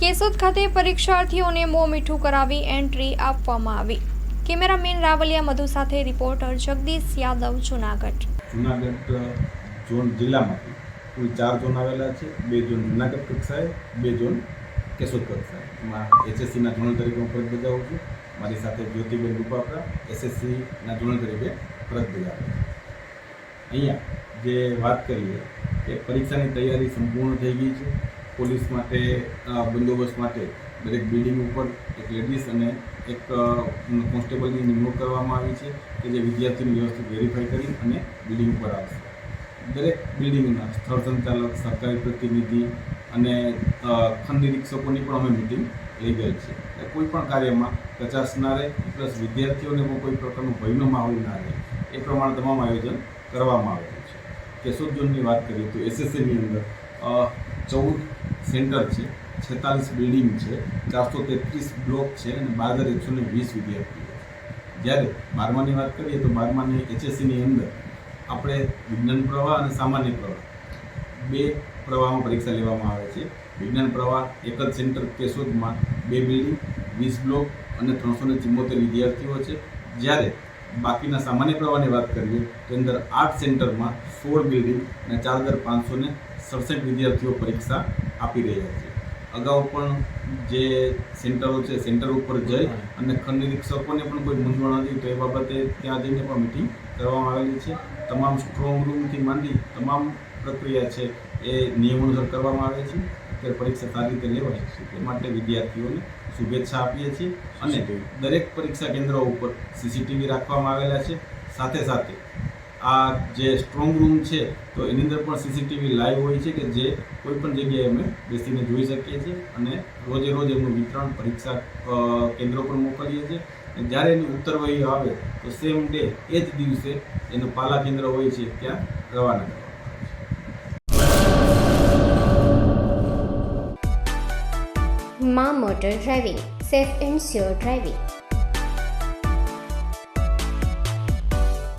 કેશોદ ખાતે પરીક્ષાર્થીઓને મોં મીઠું કરાવી એન્ટ્રી આપવામાં આવી. કેમેરામેન રાવલિયા મધુ સાથે રિપોર્ટર જગદીશ યાદવ, જુનાગઢ. જુનાગઢ ઝોન જિલ્લામાંથી કુલ ચાર ઝોન આવેલા છે. બે ઝોન જુનાગઢ કક્ષાએ, બે ઝોન કેશોદ કક્ષાએ. એમાં એસએસસીના ઝોનલ તરીકે હું ફરજ બજાવું છું. મારી સાથે જ્યોતિબેન રૂપાપરા, એસએસસીના ઝોનલ તરીકે ફરજ બજાવે છે. અહીંયા જે વાત કરીએ કે પરીક્ષાની તૈયારી સંપૂર્ણ થઈ ગઈ છે. પોલીસ માટે બંદોબસ્ત માટે દરેક બિલ્ડિંગ ઉપર એક લેડીઝ અને એક કોન્સ્ટેબલની નિમણૂક કરવામાં આવી છે કે જે વિદ્યાર્થીને વ્યવસ્થિત વેરીફાઈ કરી અને બિલ્ડિંગ ઉપર આવશે. દરેક બિલ્ડિંગના સ્થળ સંચાલક, સરકારી પ્રતિનિધિ અને ખંડ નિરીક્ષકોની પણ અમે મિટિંગ લઈ ગઈ છે. કોઈ પણ કાર્યમાં કચાશ ના રહે, પ્લસ વિદ્યાર્થીઓને પણ કોઈ પ્રકારનો ભયનો માહોલ ના રહે, એ પ્રમાણે તમામ આયોજન કરવામાં આવેલું છે. કેશોદ ઝોનની વાત કરીએ તો એસએસસીની અંદર ચૌદ સેન્ટર છે, છેતાલીસ બિલ્ડિંગ છે, ચારસો તેત્રીસ બ્લોક છે અને બાર હજાર એકસો વીસ વિદ્યાર્થીઓ જ્યારે બારમાની વાત કરીએ તો બારમાની એચએસસીની અંદર આપણે વિજ્ઞાન પ્રવાહ અને સામાન્ય પ્રવાહ, બે પ્રવાહમાં પરીક્ષા લેવામાં આવે છે. વિજ્ઞાન પ્રવાહ એક જ સેન્ટર કેશોદમાં બે બિલ્ડિંગ, વીસ બ્લોક અને ત્રણસો ચુમ્મોતેર વિદ્યાર્થીઓ છે. જ્યારે બાકીના સામાન્ય પ્રવાહની વાત કરીએ તો અંદર આઠ સેન્ટરમાં સોળ બિલ્ડિંગ અને ચાર હજાર પાંચસો સડસઠ વિદ્યાર્થીઓ પરીક્ષા આપી રહ્યા છે. અગાઉ પણ જે સેન્ટરો છે સેન્ટર ઉપર જઈ અને ખંડ નિરીક્ષકોને પણ કોઈ મૂંઝવણ હતી તો એ બાબતે ત્યાં જઈને પણ મિટિંગ કરવામાં આવેલી છે. તમામ સ્ટ્રોંગ રૂમથી માંડી તમામ પ્રક્રિયા છે એ નિયમોનુસાર કરવામાં આવે છે. અત્યારે પરીક્ષા સારી રીતે લેવાય છે. તે માટે વિદ્યાર્થીઓને શુભેચ્છા આપીએ છીએ અને દરેક પરીક્ષા કેન્દ્રો ઉપર સીસીટીવી રાખવામાં આવેલા છે. સાથે સાથે આ જે સ્ટ્રોંગ રૂમ છે, તો એની અંદર પણ સીસીટીવી લાઈવ હોય છે કે જે કોઈ પણ જગ્યાએ અમે બેસીને જોઈ શકીએ છીએ અને રોજે રોજ એમનું વિતરણ, પરીક્ષા કેન્દ્રો પર મોકલીએ છીએ. અને જ્યારે એની ઉત્તરવહી આવે, તો સેમ ડે એ જ દિવસે એનું પાલા કેન્દ્ર હોય છે ત્યાં રવાના કરવામાં આવે છે. Motor driving, safe and sure driving.